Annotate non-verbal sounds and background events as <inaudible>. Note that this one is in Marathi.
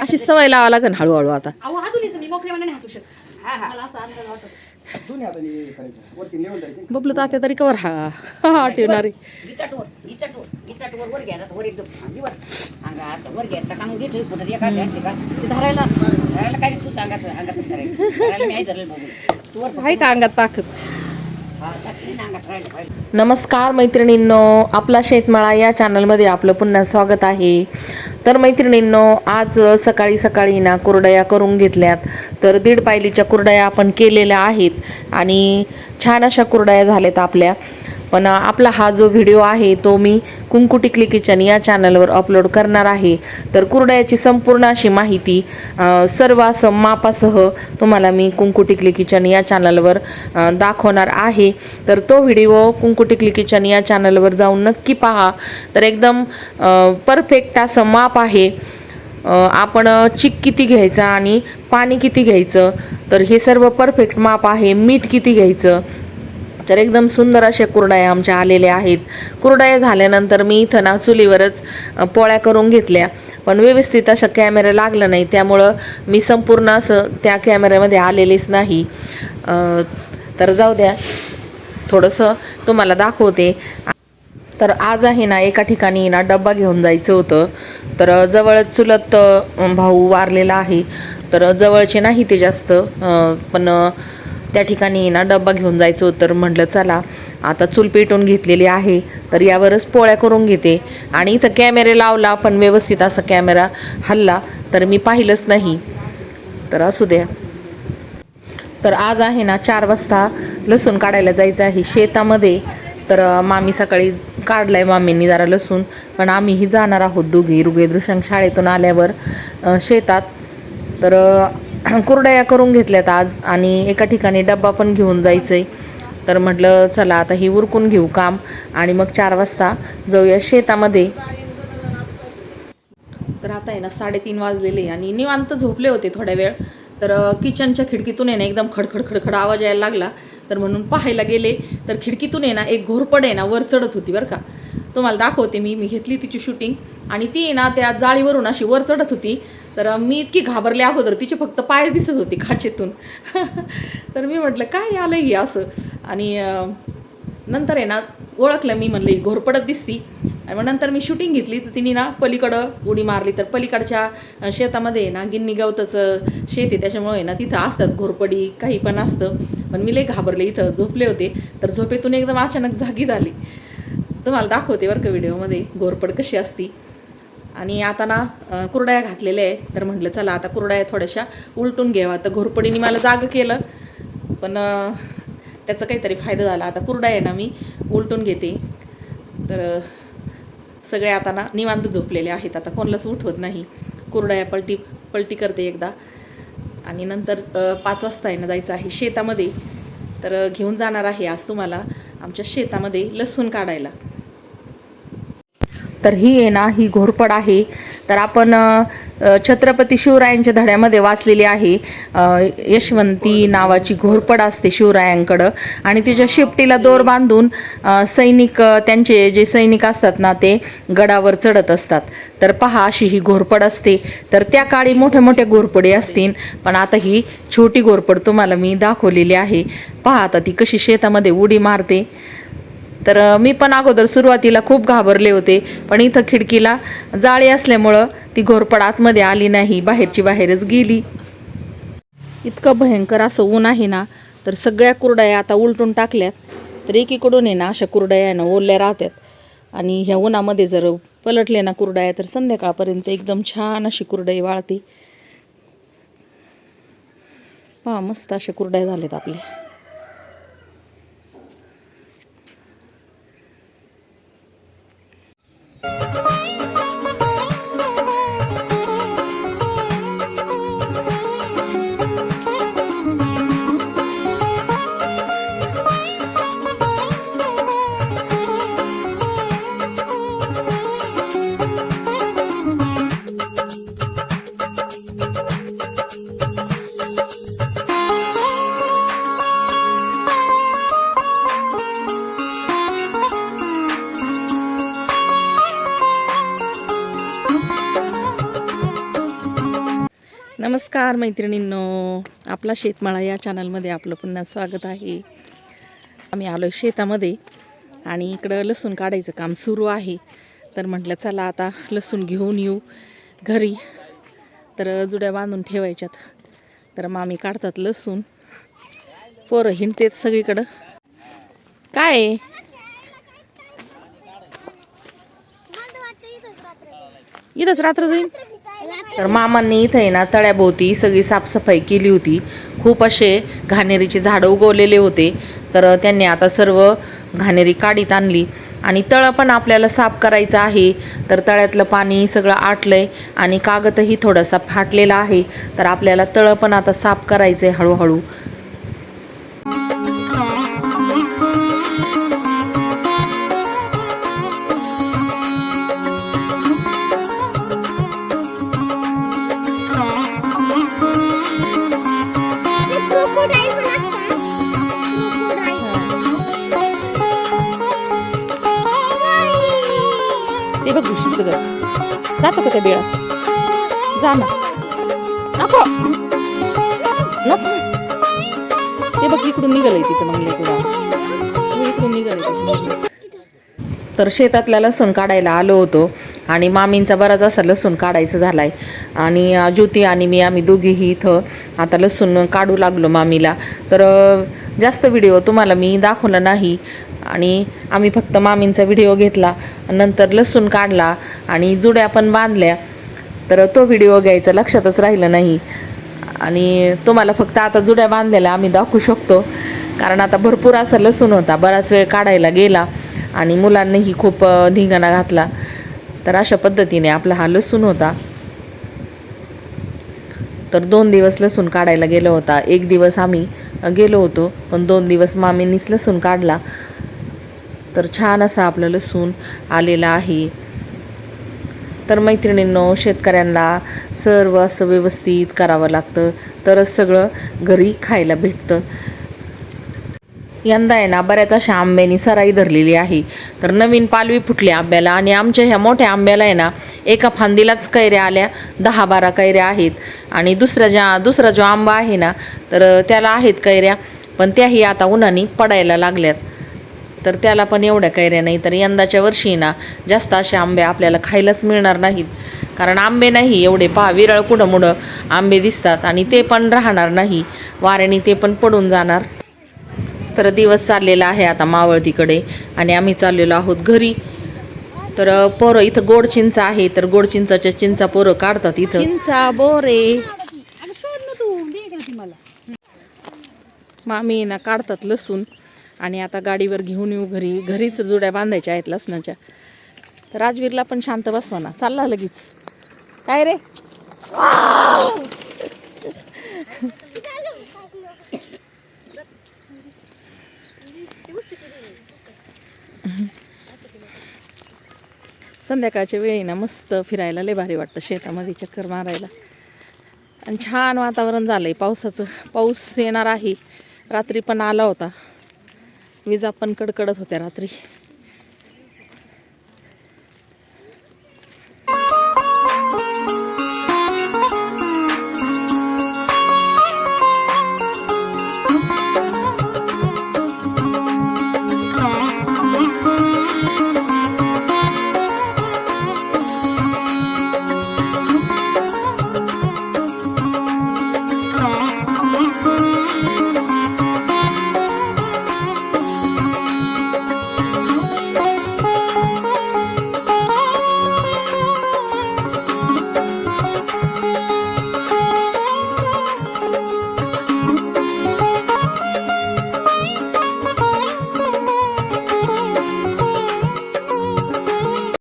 अशी सवय लावा लागेल हळूहळू आता. अहो हातुलीच मी मोकळ्या मनाने हातू शकत. हा हा. मला असं अंदाज वाटत. दोन्ही हाताने हे करायचं वरची लेवल द्यायची बबलू तात्या तरी कवर हा हा ठेवणारी. वर वर एकदम. अंगी वर. अंगा असं वर एका का ते धरायला धरायला काय तू अंगाचं अंगात धरायचं. धरायला मी आहे धरलं बघून. तू वर आहे का अंगात ताकद हा टाकली ना अंगात राहिलं पाहिजे नमस्कार मैत्रिणींनो आपला शेतमाळा या चॅनलमध्ये आपलं पुन्हा स्वागत आहे. तर मैत्रिणींनो आज सकाळी सकाळी ना कुरडया करून घेतल्यात. तर दीड पायलीच्या कुरडया आपण केलेल्या आहेत आणि छान अशा कुरडया झाल्यात आपल्या. पण आपला हा जो व्हिडिओ आहे तो मी कुंकू टिकली किचन या चॅनलवर अपलोड करणार आहे. तर कुरडयाची संपूर्ण अशी माहिती सर्व असं मापासह तुम्हाला मी कुंकू टिकली किचन या चॅनलवर दाखवणार आहे. तर तो व्हिडिओ कुंकू टिकली किचन या चॅनलवर जाऊन नक्की पहा. तर एकदम परफेक्ट असं माप आहे. आपण चिक किती घ्यायचं आणि पाणी किती घ्यायचं. तर हे सर्व परफेक्ट माप आहे. मीठ किती घ्यायचं. तर एकदम सुंदर अशा कुरडाया आमच्या आलेल्या आहेत. कुरडाया झाल्यानंतर मी इथं ना चुलीवरच पोळ्या करून घेतल्या. पण व्यवस्थित अशा कॅमेरा लागलं नाही. त्यामुळं मी संपूर्ण असं त्या कॅमेऱ्यामध्ये आलेलीच नाही. तर जाऊ द्या. थोडंसं तुम्हाला दाखवते. तर आज आहे ना एका ठिकाणी ना डब्बा घेऊन जायचं होतं. तर जवळच चुलत भाऊ वारलेला आहे. तर जवळचे नाही ते जास्त पण त्या ठिकाणी ना डब्बा घेऊन जायचो तर म्हटलं चला आता चूल पेटून घेतलेली आहे तर यावरच पोळ्या करून घेते. आणि इथं कॅमेरे लावला पण व्यवस्थित असा कॅमेरा हल्ला तर मी पाहिलंच नाही. तर असू द्या. तर आज आहे ना चार वाजता लसूण काढायला जायचं आहे शेतामध्ये. तर मामी सकाळी काढलाय मामींनी जरा लसूण. पण आम्हीही जाणार आहोत दोघी. रुगेदृशांक शाळेतून आल्यावर शेतात. तर <clears throat> कुरडया करून घेतल्यात आज आणि एका ठिकाणी डब्बा पण घेऊन जायचं आहे तर म्हटलं चला आता ही उरकून घेऊ काम आणि मग चार वाजता जाऊया शेतामध्ये. तर आता आहे ना साडेतीन वाजलेले आणि निवांत झोपले होते थोड्या वेळ. तर किचनच्या खिडकीतून आहे ना एकदम खडखड खडखड आवाज यायला लागला. तर म्हणून पाहायला गेले. तर खिडकीतून आहे ना एक घोरपड आहे ना वर चढत होती बरं का. तुम्हाला दाखवते मी मी घेतली तिची शूटिंग आणि ती आहे ना त्या जाळीवरून अशी वर चढत होती. तर मी इतकी घाबरले अगोदर. तिचे फक्त पाय दिसत होते खाचेतून. <laughs> तर मी म्हटलं काय आलं हे असं? आणि नंतर आहे ना ओळखलं मी म्हणलं ही घोरपडत दिसती. आणि मग नंतर मी शूटिंग घेतली. तर तिने ना पलीकडं उडी मारली. तर पलीकडच्या शेतामध्ये ना गिन्नी गवताचं शेत आहे. त्याच्यामुळे आहे ना तिथं असतात घोरपडी काही पण असतं. पण मी लई घाबरले. इथं झोपले होते. तर झोपेतून एकदम अचानक जागी झाली. तुम्हाला दाखवते बरं का व्हिडिओमध्ये घोरपड कशी असती. आणि आता ना कुरड्या घातलेल्या आहे. तर म्हटलं चला आता कुरड्या थोड्याशा उलटून घ्यावा तर घोरपडीने मला जाग केलं. पण त्याचा काहीतरी फायदा झाला. आता कुरड्या आहे ना मी उलटून घेते. तर सगळे आता ना निवांत झोपलेले आहेत. आता कोणालाच उठवत नाही. कुरड्या पलटी पलटी करते एकदा. आणि नंतर पाच वाजता आहे ना जायचं आहे शेतामध्ये. तर घेऊन जाणार आहे आज तुम्हाला आमच्या शेतामध्ये लसूण काढायला. तर ही आहे ना ही घोरपड आहे. तर आपण छत्रपती शिवरायांच्या धड्यामध्ये वाचलेली आहे. यशवंती नावाची घोरपड असते शिवरायांकडं. आणि तिच्या शेपटीला दोर बांधून सैनिक त्यांचे जे सैनिक असतात ना ते गडावर चढत असतात. तर पहा अशी ही घोरपड असते. तर त्या काळी मोठ्या मोठ्या घोरपडी असतील. पण आता ही छोटी घोरपड तुम्हाला मी दाखवलेली आहे. पहा आता ती कशी शेतामध्ये उडी मारते. तर मी पण अगोदर सुरुवातीला खूप घाबरले होते पण इथं खिडकीला जाळी असल्यामुळं ती घोरपड आतमध्ये आली नाही बाहेरची बाहेरच गेली. इतकं भयंकर असं ऊन आहे ना तर सगळ्या कुरड्या आता उलटून टाकल्यात तर एकीकडून आहे ना अशा कुरड्या आहे ना ओल्या राहतात आणि ह्या उन्हामध्ये जर पलटले ना कुरड्या तर संध्याकाळपर्यंत एकदम छान अशी कुरडई वाळते. पहा मस्त अशा कुरड्या झाल्यात आपल्या. नमस्कार मैत्रिणींनो आपला शेतमाळा या चॅनलमध्ये आपलं पुन्हा स्वागत आहे. आम्ही आलो शेतामध्ये आणि इकडं लसूण काढायचं काम सुरू आहे. तर म्हटलं चला आता लसूण घेऊन येऊ घरी. तर जुड्या बांधून ठेवायच्यात. तर मामी काढतात लसूण. पोरं हिंडतेत सगळीकडं. काय आहे? इथंच रात्र जाईल तर मामांनी इथं आहे ना तळ्याभोवती सगळी साफसफाई केली होती. खूप असे घाणेरीचे झाडं उगवलेले होते. तर त्यांनी आता सर्व घाणेरी काढीत आणली. आणि तळं पण आपल्याला साफ करायचं आहे. तर तळ्यातलं पाणी सगळं आटलं आहे आणि कागदही थोडासा फाटलेला आहे. तर आपल्याला तळं पण आता साफ करायचं आहे हळूहळू. बघ घुशीचं घर जातो का त्या बेळात? जा ना. नको. नको. ते बघ इकडून निघालंय तिचं मंगल्याचं गाव. इकडून निघालंय तिचं तर शेतातला लसूण काढायला आलो होतो आणि मामींचा बराच असा लसूण काढायचं झालाय. आणि ज्योती आणि मी आम्ही दोघीही इथं आता लसूण काढू लागलो मामीला. तर जास्त व्हिडिओ तुम्हाला मी दाखवला नाही. आणि आम्ही फक्त मामींचा व्हिडिओ घेतला नंतर लसूण काढला आणि जुड्या पण बांधल्या. तर तो व्हिडिओ घ्यायचा लक्षातच राहिलं नाही. आणि तुम्हाला फक्त आता जुड्या बांधलेल्या आम्ही दाखवू शकतो. कारण आता भरपूर असा लसूण होता बराच वेळ काढायला गेला आणि मुलांनीही खूप धिंगाणा घातला. तर अशा पद्धतीने आपला हा लसूण होता. तर दोन दिवस लसूण काढायला गेलो होता. एक दिवस आम्ही गेलो होतो. पण दोन दिवस मामींनीच लसूण काढला. तर छान असा आपलं लसूण आलेला आहे. तर मैत्रिणींनो शेतकऱ्यांना सर्व असं व्यवस्थित करावं लागतं. तरच सगळं घरी खायला भेटतं. यंदा आहे ना बऱ्याच अशा आंब्यानी सराई धरलेली आहे. तर नवीन पालवी फुटली आंब्याला आणि आमच्या ह्या मोठ्या आंब्याला आहे ना एका फांदीलाच कैऱ्या आल्या दहा बारा कैऱ्या आहेत. आणि दुसरा ज्या दुसरा जो आंबा आहे ना तर त्याला आहेत कैऱ्या पण त्याही आता उन्हाने पडायला लागल्यात. तर त्याला पण एवढ्या कैऱ्या नाही तर यंदाच्या वर्षी ना जास्त असे आंबे आपल्याला खायलाच मिळणार नाहीत. कारण आंबे नाही एवढे पहा विरळ कुडमुडं आंबे दिसतात आणि ते पण राहणार नाही. वाऱ्याने ते पण पडून जाणार. तर दिवस चाललेला आहे आता मावळतीकडे आणि आम्ही चाललेलो आहोत घरी. तर पोरं इथं गोड चिंचा आहे तर गोड चिंचाच्या चिंचा पोरं काढतात इथं. चिंचा बोरे. मामी ना काढतात लसूण आणि आता गाडीवर घेऊन येऊ घरी. घरीच जुड्या बांधायच्या आहेत लसणाच्या. तर राजवीरला पण शांत बसवा ना. चालला लगेच. काय रे? संध्याकाळच्या वेळी ना मस्त फिरायला लय भारी वाटतं शेतामध्ये चक्कर मारायला. आणि छान वातावरण झालं आहे पावसाचं. पाऊस येणार आहे. रात्री पण आला होता. विजा पण कडकडत होत्या रात्री.